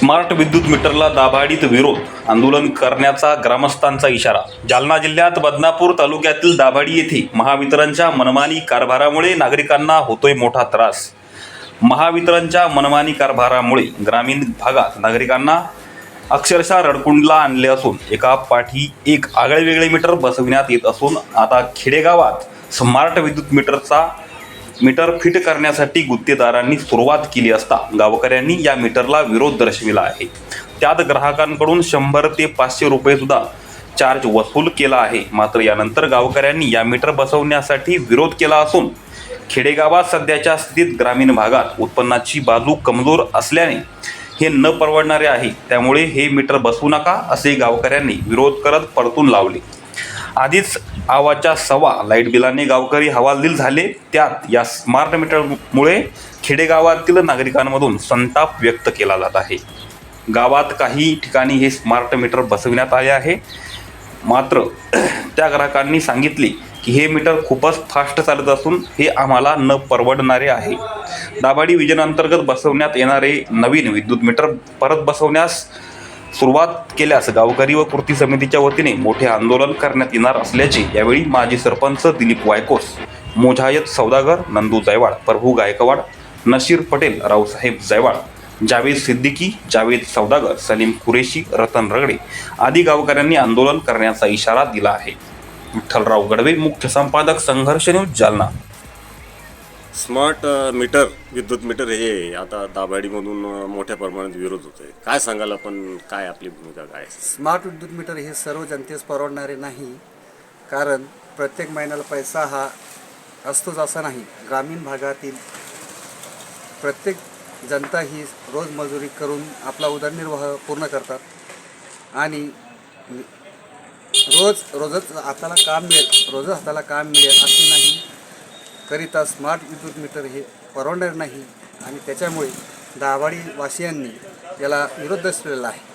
Smart विद्युत मीटरला दाभाडीत विरोध आंदोलन करण्याचा ग्रामस्थांचा इशारा. जालना जिल्ह्यात बदनापूर तालुक्यातील दाभाडी येथे महावितरणच्या मनमानी कारभारामुळे नागरिकांना होतोय मोठा त्रास. महावितरणच्या मनमानी कारभारामुळे ग्रामीण भागात नागरिकांना अक्षरशः रडकुंडला आणले असून एका पाठी एक आगळेवेगळे मीटर बसविण्यात येत असून आता खेडेगावात स्मार्ट विद्युत मीटरचा मीटर फिट करण्यासाठी गुत्तेदारांनी सुरुवात केली असता गावकऱ्यांनी या मीटरला विरोध दर्शविला आहे. त्यात ग्राहकांकडून शंभर ते पाचशे रुपये सुद्धा चार्ज वसूल केला आहे. मात्र यानंतर गावकऱ्यांनी या मीटर बसवण्यासाठी विरोध केला असून खेडेगावात सध्याच्या स्थितीत ग्रामीण भागात उत्पन्नाची बाजू कमजोर असल्याने हे न परवडणारे आहे. त्यामुळे हे मीटर बसवू नका असे गावकऱ्यांनी विरोध करत परतून लावले. आधीच आवाच्या सवा लाइट बिलाने गावकरी हवालदिल झाले. त्यात या स्मार्ट मीटरमुळे खेडेगावातील नागरिकांमधून संताप व्यक्त केला जात आहे. गावात काही ठिकाणी हे स्मार्ट मीटर बसविण्यात आले आहे. मात्र त्या ग्राहकांनी सांगितले की हे मीटर खूपच फास्ट चालत असून हे आम्हाला न परवडणारे आहे. दाभाडी विजनांतर्गत बसवण्यात येणारे नवीन विद्युत मीटर परत बसवण्यास सुरुवात केल्यास गावकरी व कृती समितीच्या वतीने मोठे आंदोलन करण्यात येणार असल्याचे यावेळी माजी सरपंच दिलीप वायकोस मोझायत सौदागर नंदू जायवाड प्रभू गायकवाड नशीर पटेल रावसाहेब जायवाड जावेद सिद्दीकी जावेद सौदागर सलीम कुरेशी रतन रगडे आदी गावकऱ्यांनी आंदोलन करण्याचा इशारा दिला आहे. विठ्ठलराव गडवे मुख्य संपादक Sangharsh news Jalna. Smart meter विद्युत मीटर हे आता दाभाडीमधून मोठ्या प्रमाणात विरोध होतो आहे काय सांगाल आपण? काय आपली भूमिका काय आहे? स्मार्ट विद्युत मीटर हे सर्व जनतेस परवडणारे नाही कारण प्रत्येक महिन्याला पैसा हा असतोच असा नाही. ग्रामीण भागातील प्रत्येक जनता ही रोज मजुरी करून आपला उदरनिर्वाह पूर्ण करतात. आणि रोज रोजच हाताला काम मिळेल रोजच हाताला काम मिळेल असे नाही. करिता स्मार्ट विद्युत मीटर हे परवडणार नाही आणि त्याच्यामुळे दाभाडी वासियांनी याला विरोध दर्शवलेला आहे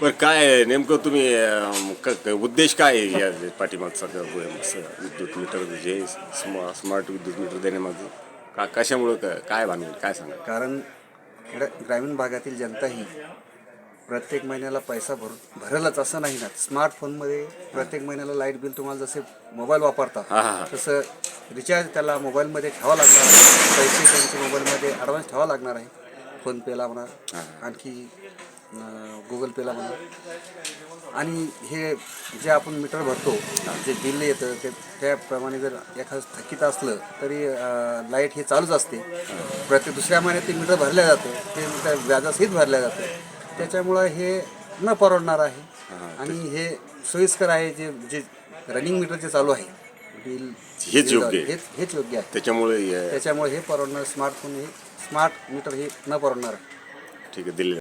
बरं काय? नेमकं तुम्ही अ, क- क- उद्देश काय आहे या पाठीमागचा ग- ग- स- विद्युत मीटर जे स्मा स्मार्ट विद्युत मीटर देण्यामागं का कशामुळं क- काय भानगड काय सांगा कारण खेड्या ग्रामीण भागातील जनता ही प्रत्येक महिन्याला पैसा भर भरेलच असं नाही ना स्मार्टफोनमध्ये प्रत्येक महिन्याला लाइट बिल तुम्हाला जसे मोबाईल वापरता हा, हा, हा. तसं रिचार्ज त्याला मोबाईलमध्ये ठेवावं लागणार आहे. पैसे त्यांचे मोबाईलमध्ये ॲडव्हान्स ठेवावं लागणार आहे. फोनपेला म्हणा आणखी गुगल पेला म्हणा. आणि हे जे आपण मीटर भरतो जे बिल येतं ते त्याप्रमाणे जर एखादं थकीत असलं तरी लाइट हे चालूच असते. प्रत्येक दुसऱ्या महिन्यात ते मीटर भरल्या जातं. ते त्या व्याजासहित भरल्या जातं. त्याच्यामुळं हे न परवडणार आहे. आणि हे सोयीस्कर आहे जे जे रनिंग मीटर जे चालू आहे. बिल हेच योग्य आहे. हेच हेच योग्य आहे. त्याच्यामुळे त्याच्यामुळे हे परवडणार स्मार्टफोन हे स्मार्ट मीटर हे न परवडणार. आहे ठीक आहे दिले.